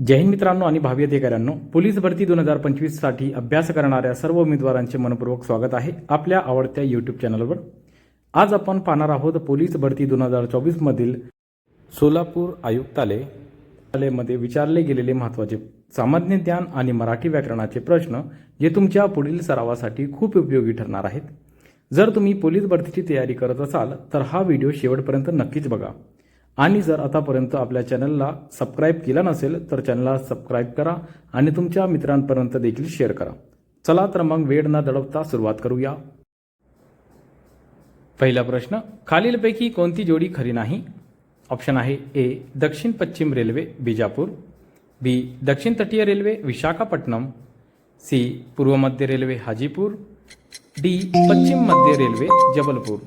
जय हिंद मित्रांनो आणि भावी अधिकाऱ्यांनो पोलीस भरती दोन हजार पंचवीससाठी अभ्यास करणाऱ्या सर्व उमेदवारांचे मनपूर्वक स्वागत आहे आपल्या आवडत्या युट्यूब चॅनलवर आज आपण पाहणार आहोत पोलीस भरती दोन हजार चोवीसमधील सोलापूर आयुक्तालयमध्ये विचारले गेलेले महत्त्वाचे सामान्य ज्ञान आणि मराठी व्याकरणाचे प्रश्न जे तुमच्या पुढील सरावासाठी खूप उपयोगी ठरणार आहेत. जर तुम्ही पोलीस भरतीची तयारी करत असाल तर हा व्हिडिओ शेवटपर्यंत नक्कीच बघा. आणि जर आतापर्यंत आपल्या चॅनलला सबस्क्राईब केला नसेल तर चॅनलला सबस्क्राईब करा आणि तुमच्या मित्रांपर्यंत देखील शेअर करा. चला तर मग वेळ न दडवता सुरुवात करूया. पहिला प्रश्न खालीलपैकी कोणती जोडी खरी नाही? ऑप्शन आहे ए दक्षिण पश्चिम रेल्वे बिजापूर. बी दक्षिण तटीय रेल्वे विशाखापट्टणम. सी पूर्व मध्य रेल्वे हाजीपूर. डी पश्चिम मध्य रेल्वे जबलपूर.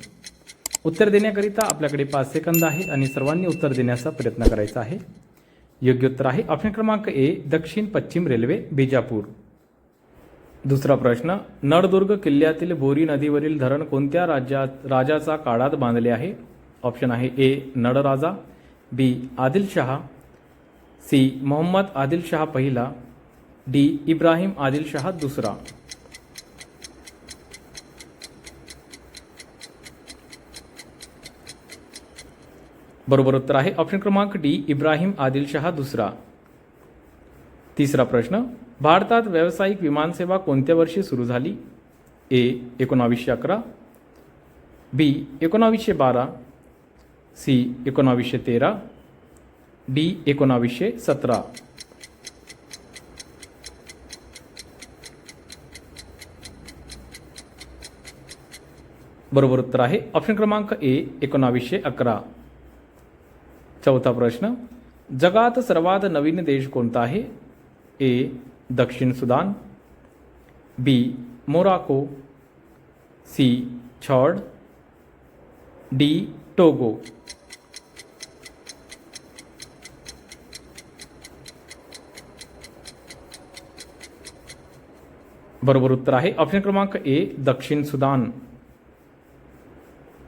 उत्तर देण्याकरिता आपल्याकडे पाच सेकंद आहे आणि सर्वांनी उत्तर देण्याचा प्रयत्न करायचा आहे. योग्य उत्तर आहे ऑप्शन क्रमांक ए दक्षिण पश्चिम रेल्वे बिजापूर. दुसरा प्रश्न नळदुर्ग किल्ल्यातील बोरी नदीवरील धरण कोणत्या राज्यात राजाचा काळात बांधले आहे? ऑप्शन आहे A Nalraja B Adilshah C Mohammed Adilshah पहिला डी इब्राहिम आदिलशहा दुसरा. बरोबर उत्तर आहे. ऑप्शन क्रमांक डी इब्राहिम आदिलशहा दुसरा. तिसरा प्रश्न भारतात व्यावसायिक विमानसेवा कोणत्या वर्षी सुरू झाली? ए एकोणावीसशे अकरा. बी एकोणावीसशे बारा. सी एकोणावीसशे तेरा. डी एकोणावीसशे सतरा. बरोबर उत्तर आहे. ऑप्शन क्रमांक ए एकोणावीसशे अकरा. चौथा प्रश्न, जगात सर्वात नवीन देश कोणता आहे? ए, दक्षिण Sudan, B Morocco C, Chad, D, Togo. बरोबर उत्तर आहे. ऑप्शन क्रमांक ए, दक्षिण सुदान.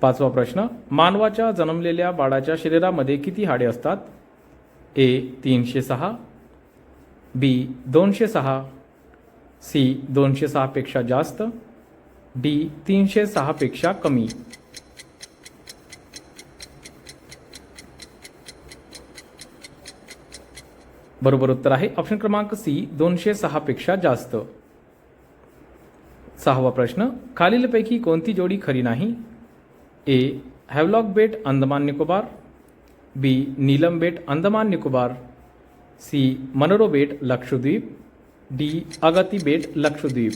पाचवा प्रश्न. मानवाच्या जन्मलेल्या बाळाच्या शरीरामध्ये किती हाडे असतात? ए तीनशे सहा. बी दोनशे सहा. सी दोनशे सहापेक्षा जास्त. डी तीनशे सहापेक्षा कमी. बरोबर उत्तर आहे. ऑप्शन क्रमांक सी दोनशे सहापेक्षा जास्त. सहावा प्रश्न. खालीलपैकी कोणती जोडी खरी नाही? ए हॅवलॉक बेट अंदमान निकोबार, बी, नीलम बेट अंदमान निकोबार, सी, मनोरो बेट लक्षद्वीप, डी, अगति बेट लक्षद्वीप।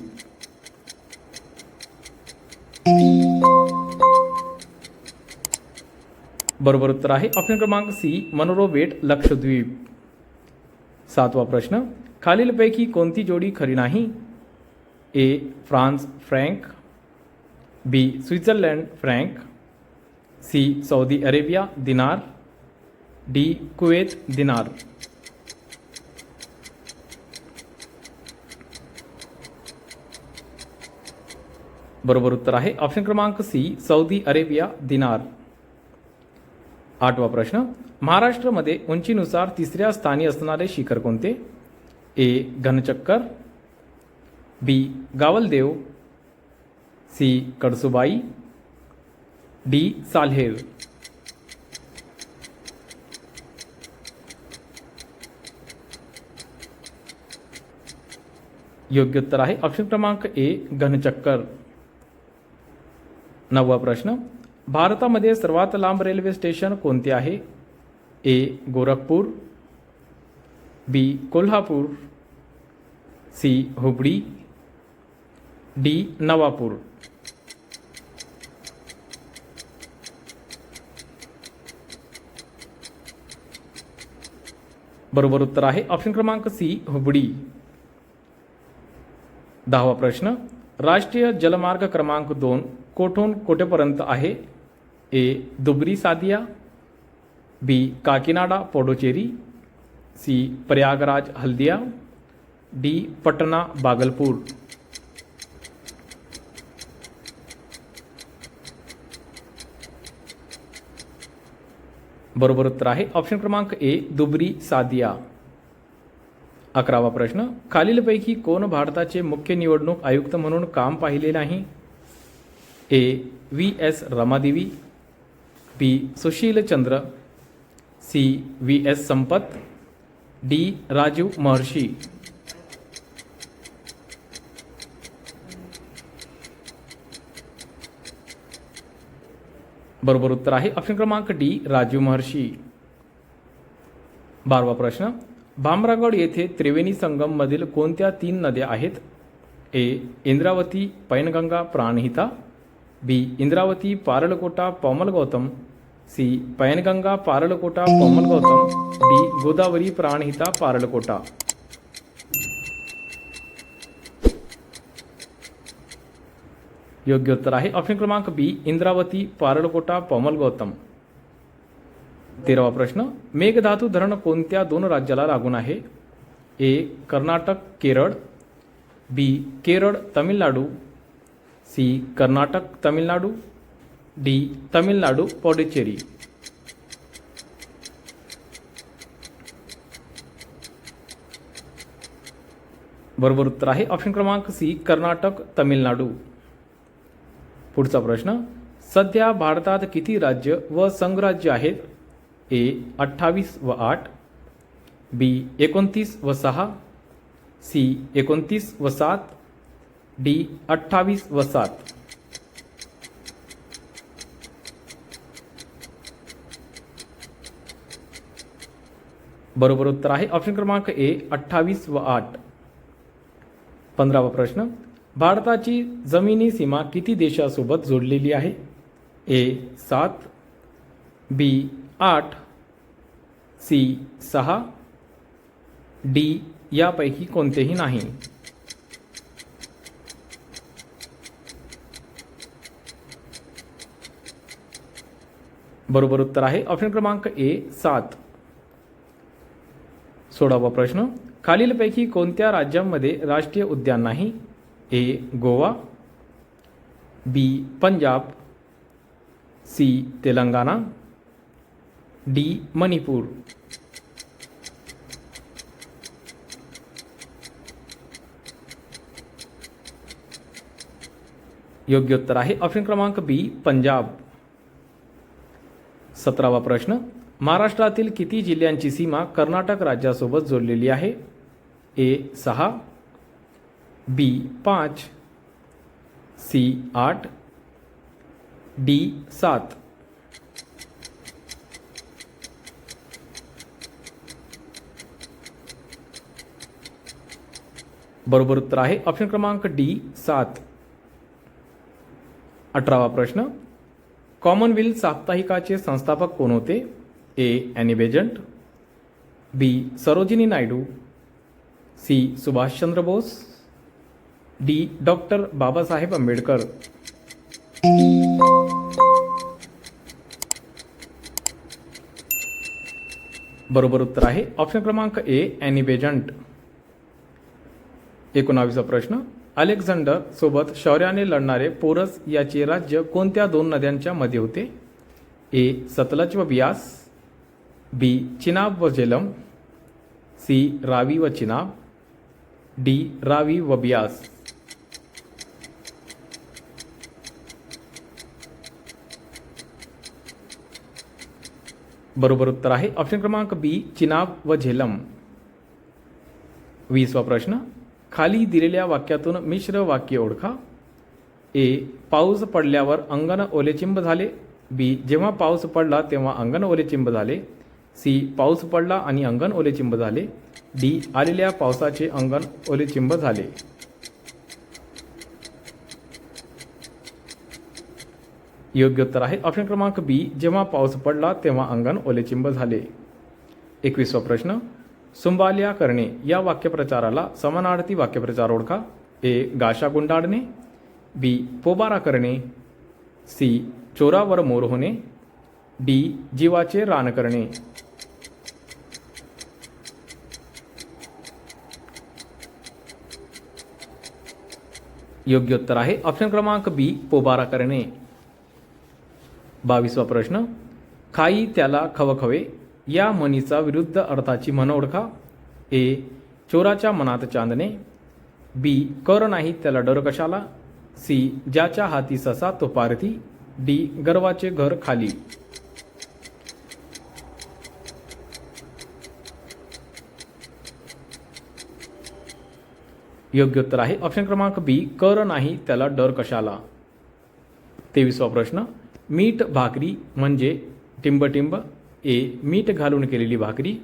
बरोबर उत्तर आहे ऑप्शन क्रमांक सी, मनोरो बेट लक्षद्वीप। सातवा प्रश्न, खालीलपैकी कोणती जोडी खरी नाही? A, France franc, B, Switzerland franc C Saudi Arabia दिनार डी कुवेत दिनार बरोबर उत्तर आहे ऑप्शन क्रमांक सी सौदी अरेबिया दिनार आठवा प्रश्न महाराष्ट्रामध्ये उंचीनुसार तिसऱ्या स्थानी असणारे शिखर कोणते A Ghanchakkar B Gavaldev C Kadsubai D Salher योग्य उत्तर आहे. ऑप्शन क्रमांक ए घनचक्कर. नववा प्रश्न. भारतामध्ये सर्वात लांब रेल्वे स्टेशन कोणते आहे? A Gorakhpur. B Kolhapur. C Hubli. D Navapur. बरोबर उत्तर आहे. ऑप्शन क्रमांक सी हुबडी. दहावा प्रश्न. राष्ट्रीय जलमार्ग क्रमांक दोन कोठून कोठेपर्यंत आहे? A Dhubri Sadiya. B Kakinada, Puducherry. C Prayagraj, Haldia. D Patna Bhagalpur बरोबर उत्तर आहे. ऑप्शन क्रमांक ए दुबरी सादिया. अकरावा प्रश्न खालीलपैकी कोण भारताचे मुख्य निवडणूक आयुक्त म्हणून काम पाहिले नाही? A V S Ramadevi. B Sushil Chandra. C V S Sampath. D Rajiv Maharshi. बरोबर उत्तर आहे. ऑप्शन क्रमांक डी राजीव महर्षी. बारवा प्रश्न. भामरागड येथे त्रिवेणी संगम मधील कोणत्या तीन नद्या आहेत? A Indravati Penganga Pranhita. B Indravati Parlkota Paumal Gautam. C Penganga Parlkota Paumal Gautam. D Godavari Pranhita Parlkota. योग्य उत्तर आहे. ऑप्शन क्रमांक बी, इंद्रावती पारलकोटा पमल गौतम. तेरावा प्रश्न, मेघधातू धरण कोणत्या दोन राज्याला लागून आहे? A, Karnataka, Kerala. B, Kerala, Tamil Nadu. C, Karnataka, Tamil Nadu. D, Tamil Nadu, Pondicherry. बरोबर उत्तर आहे. ऑप्शन क्रमांक सी, कर्नाटक, तमिळनाडू. पुढचा प्रश्न. सध्या भारतात किती राज्य व संघराज्य आहेत? ए अठ्ठावीस व आठ. बी एकोणतीस व सहा. सी एकोणतीस व सात. डी अठ्ठावीस व सात. बरोबर उत्तर आहे. ऑप्शन क्रमांक ए अठ्ठावीस व आठ. पंधरावा प्रश्न. भारताची जमिनी सीमा किती देशासोबत जोडलेली आहे? ए सात बी आठ सी सहा डी यापैकी कोणतेही नाही. बरोबर उत्तर आहे. ऑप्शन क्रमांक ए सात. सोळावा प्रश्न. खालीलपैकी कोणत्या राज्यांमध्ये राष्ट्रीय उद्यान नाही? A Goa B Punjab C Telangana D Manipur. योग्य उत्तर आहे ऑप्शन क्रमांक बी पंजाब. सतरावा प्रश्न. महाराष्ट्रातील किती जिल्ह्यांची सीमा कर्नाटक राज्यासोबत जोडलेली आहे? ए सहा बी पाच सी आठ डी सात। बरोबर उत्तर आहे. ऑप्शन क्रमांक डी सात. अठरावा प्रश्न. कॉमनवेल्थ साप्ताहिकाचे संस्थापक कोण होते? A Annie Besant B Sarojini Naidu. C Subhash Chandra Bose. D. Doctor Babasaheb Ambedkar. बरोबर उत्तर आहे. ऑप्शन क्रमांक ए अॅनी बेजंट. एकोणावीसा प्रश्न. अलेक्झांडर सोबत शौर्याने लढणारे पोरस याचे राज्य कोणत्या दोन नद्यांच्या मध्ये होते? ए सतलज व बियास. बी चिनाब व झेलम. सी रावी व चिनाब. डी रावी व बियास. बरोबर उत्तर आहे. ऑप्शन क्रमांक बी चिनाब व झेलम. वीसवा प्रश्न. खाली दिलेल्या वाक्यातून मिश्र वाक्य ओळखा. ए पाऊस पडल्यावर अंगण ओलेचिंब झाले. बी जेव्हा पाऊस पडला तेव्हा अंगण ओलेचिंब झाले. सी पाऊस पडला आणि अंगण ओलेचिंब झाले. डी आलेल्या पावसाचे अंगण ओलेचिंब झाले. योग्य उत्तर आहे. ऑप्शन क्रमांक बी जेव्हा पाऊस पडला तेव्हा अंगण ओलेचिंब झाले. एकवीसवा प्रश्न सुंबालिया करणे या वाक्यप्रचाराला समानार्थी वाक्यप्रचार ओळखा. ए गाशा गुंडाळणे. बी पोबारा करणे. सी चोरावर मोर होणे. डी जीवाचे रान करणे. योग्य उत्तर आहे. ऑप्शन क्रमांक बी पोबारा करणे. बावीसवा प्रश्न. खाई त्याला खवखवे या म्हणीचा विरुद्ध अर्थाची म्हण ओळखा. ए. चोराच्या मनात चांदणे. बी. कर नाही त्याला डर कशाला. सी. ज्याच्या हाती ससा तो पारथी डी. गर्वाचे घर खाली. योग्य उत्तर आहे. ऑप्शन क्रमांक बी. कर नाही त्याला डर कशाला. तेवीसवा प्रश्न. मीठ भाकरी म्हणजे टिंबटिंब ए मीठ घालून केलेली भाकरी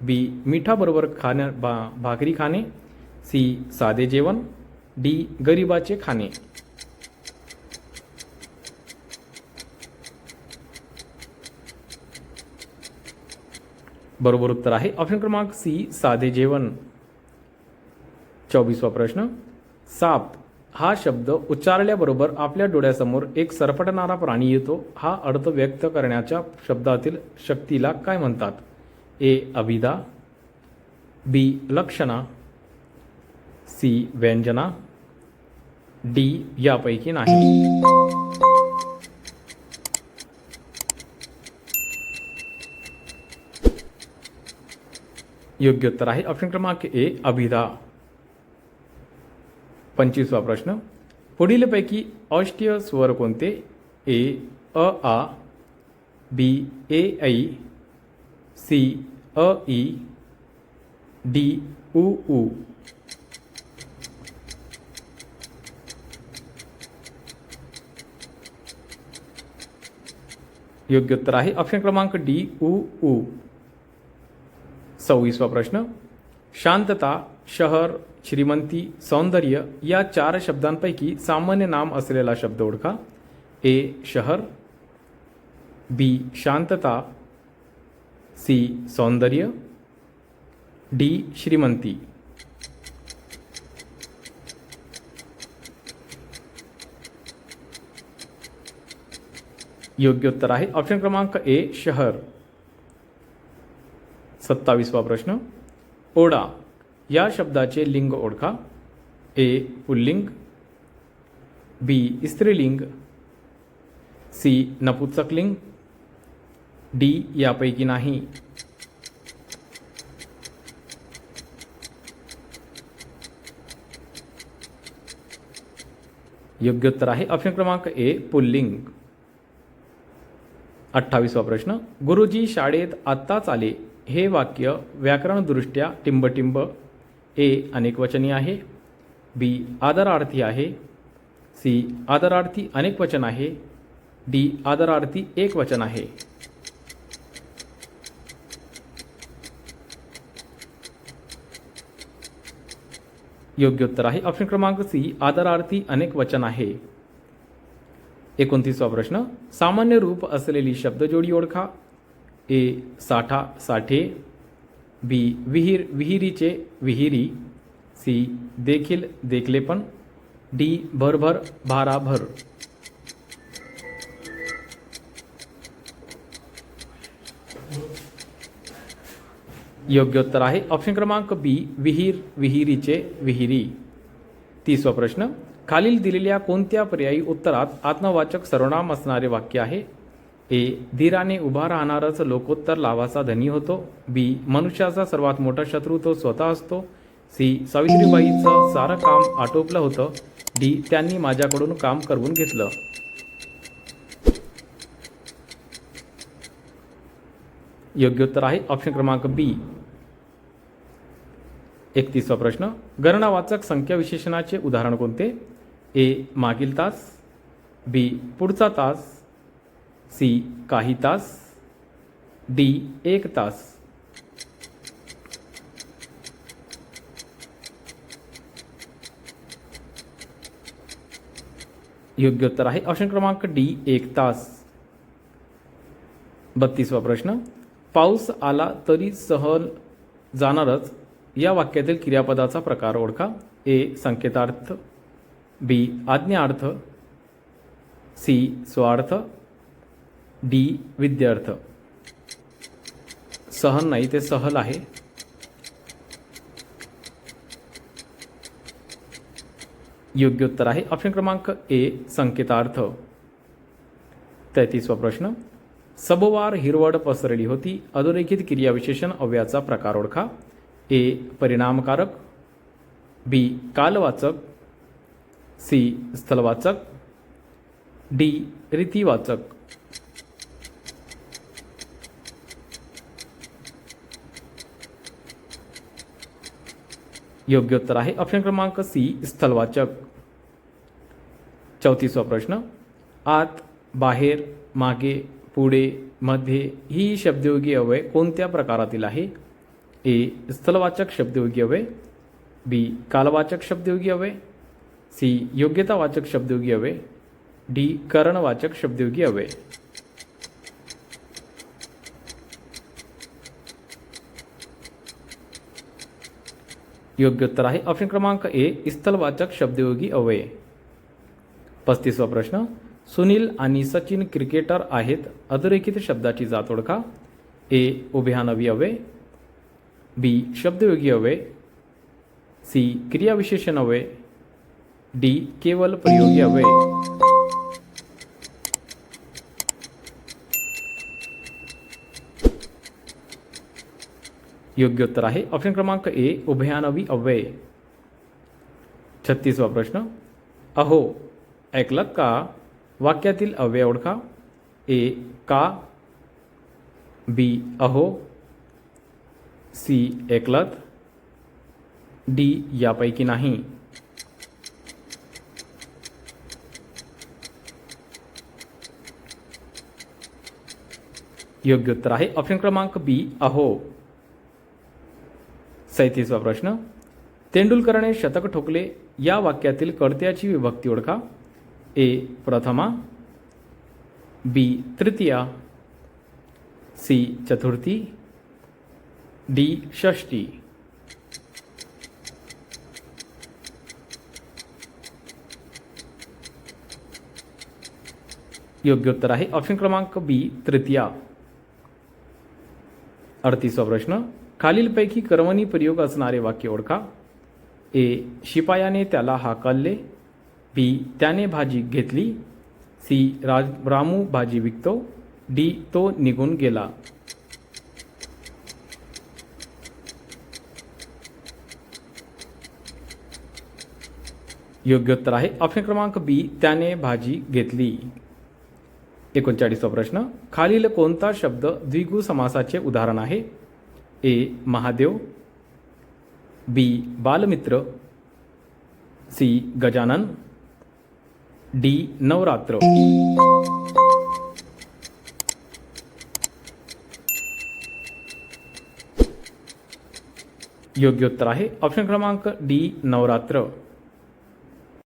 बी मिठाबरोबर खाण्या भा भाकरी खाणे सी साधे जेवण डी गरिबाचे खाणे. बरोबर उत्तर आहे. ऑप्शन क्रमांक सी साधे जेवण. चोवीसवा प्रश्न. साप. हा शब्द उच्चारल्याबरोबर आपल्या डोळ्यासमोर एक सरपटणारा प्राणी येतो. हा अर्थ व्यक्त करण्याच्या शब्दातील शक्तीला काय म्हणतात? ए. अभिदा बी. लक्षणा सी. व्यंजना डी. यापैकी नाही. योग्य उत्तर आहे. ऑप्शन क्रमांक ए. अभिदा. पंचवीसवा प्रश्न. पुढीलपैकी अष्टीय स्वर कोणते? ए अ आ बी ए ऐ सी अ ई डी उ उ. योग्य उत्तर आहे. ऑप्शन क्रमांक डी उ उ. सव्वीसवा प्रश्न. शांतता शहर श्रीमंती सौंदर्य या चार शब्दांपैकी सामान्य नाम असलेला शब्द ओळखा. ए, शहर. बी, शांतता. सी, सौंदर्य. डी, श्रीमंती. योग्य उत्तर आहे. ऑप्शन क्रमांक ए, शहर. सत्तावीसवा प्रश्न. ओढा. या शब्दाचे लिंग ओळखा. ए पुल्लिंग. बी स्त्रीलिंग. सी नपुंसकलिंग. डी यापैकी नाही. योग्य उत्तर आहे ऑप्शन क्रमांक ए पुल्लिंग. अठ्ठावीसवा प्रश्न. गुरुजी शाळेत आत्ताच आले. हे वाक्य व्याकरणदृष्ट्या टिंबटिंब ए अनेकवचनी आहे. बी, आदरार्थी आहे. सी, आदरार्थी अनेकवचन आहे. डी, आदरार्थी एकवचन आहे. योग्य उत्तर आहे. ऑप्शन क्रमांक सी, आदरार्थी अनेक वचन आहे. एकोणतीसवा प्रश्न, सामान्य रूप असलेली शब्दजोडी ओळखा. ए, साठा, साठे. बी विहीर विहिरीचे विहिरी, सी देखील देखलेपण डी भरभर भाराभर योग्य उत्तर आहे. ऑप्शन क्रमांक बी विहीर विहिरीचे विहिरी. तिसवा प्रश्न, खालील दिलेल्या कोणत्या पर्यायी उत्तरात आत्मवाचक सर्वनाम असणारे वाक्य आहे? ए धीराने उभा राहणारच लोकोत्तर लाभाचा धनी होतो. बी मनुष्याचा सर्वात मोठा शत्रू तो स्वतः असतो. सी सावित्रीबाईचं सारं काम आटोपलं होतं. डी त्यांनी माझ्याकडून काम करवून घेतलं. योग्य उत्तर आहे ऑप्शन क्रमांक बी. एकतीसवा प्रश्न. गणनावाचक संख्या विशेषणाचे उदाहरण कोणते? ए मागील तास. बी पुढचा तास. सी काही तास. डी एक तास. योग्य उत्तर आहे ऑप्शन क्रमांक डी एक तास. बत्तीसवा प्रश्न. पाऊस आला तरी सहल जाणारच. या वाक्यातील क्रियापदाचा प्रकार ओळखा. ए संकेतार्थ. बी आज्ञार्थ. सी स्वार्थ. डी विद्यार्थ. सहन नाही ते सहल आहे. योग्य उत्तर आहे. ऑप्शन क्रमांक ए संकेतार्थ. तेहतीसवा प्रश्न. सबवार हिरवड पसरली होती. अधोरेखित क्रियाविशेषण अव्याचा प्रकार ओळखा. ए परिणामकारक. बी कालवाचक. सी स्थलवाचक. डी रीतिवाचक. योग्य उत्तर आहे. ऑप्शन क्रमांक सी, स्थलवाचक. चौतीसवा प्रश्न. आत, बाहेर, मागे, पुढे, मध्ये, ही शब्दयोगी अवय कोणत्या प्रकारातील आहे? ए, स्थलवाचक शब्दयोगी अवय बी, कालवाचक शब्दयोगी अवय सी, योग्यतावाचक शब्दयोगी अवय डी, करणवाचक शब्दयोगी अव्यय योग्य उत्तर आहे. ऑप्शन क्रमांक ए स्थलवाचक शब्दयोगी अवय पस्तीसवा प्रश्न सुनील आणि सचिन क्रिकेटर आहेत अधोरेखित शब्दाची जात ओळखा. ए उभ्यानवी अवय बी शब्दयोगी अवय सी क्रियाविशेषण अवय डी केवल प्रयोगी अवय योग्य उत्तर आहे. ऑप्शन क्रमांक ए, उभयानवी अव्यय. छत्तीसवा प्रश्न. अहो, ऐकलात का? वाक्यातील अव्यय ओळखा. ए, का? बी, अहो. सी, ऐकलात. डी, यापैकी नाही. योग्य उत्तर आहे. ऑप्शन क्रमांक बी, अहो. सैतीसवा प्रश्न. तेंडुलकरने शतक ठोकले या वाक्यातील कर्त्याची विभक्ती ओळखा. ए प्रथमा. बी तृतीया. सी चतुर्थी. डी षष्टी योग्य उत्तर आहे. ऑप्शन क्रमांक बी तृतीया. अडतीसवा प्रश्न. खालीलपैकी कर्मणी प्रयोग असणारे वाक्य ओळखा. ए शिपायाने त्याला हाकलले. बी त्याने भाजी घेतली. सी राज रामू भाजी विकतो. डी तो निघून गेला. योग्य उत्तर आहे. ऑप्शन क्रमांक बी त्याने भाजी घेतली. एकोणचाळीसवा प्रश्न. खालील कोणता शब्द द्विगु समासाचे उदाहरण आहे? ए महादेव, बी बालमित्र, सी गजानन, डी नवरात्र। योग्य उत्तर आहे. ऑप्शन क्रमांक डी नवरात्र.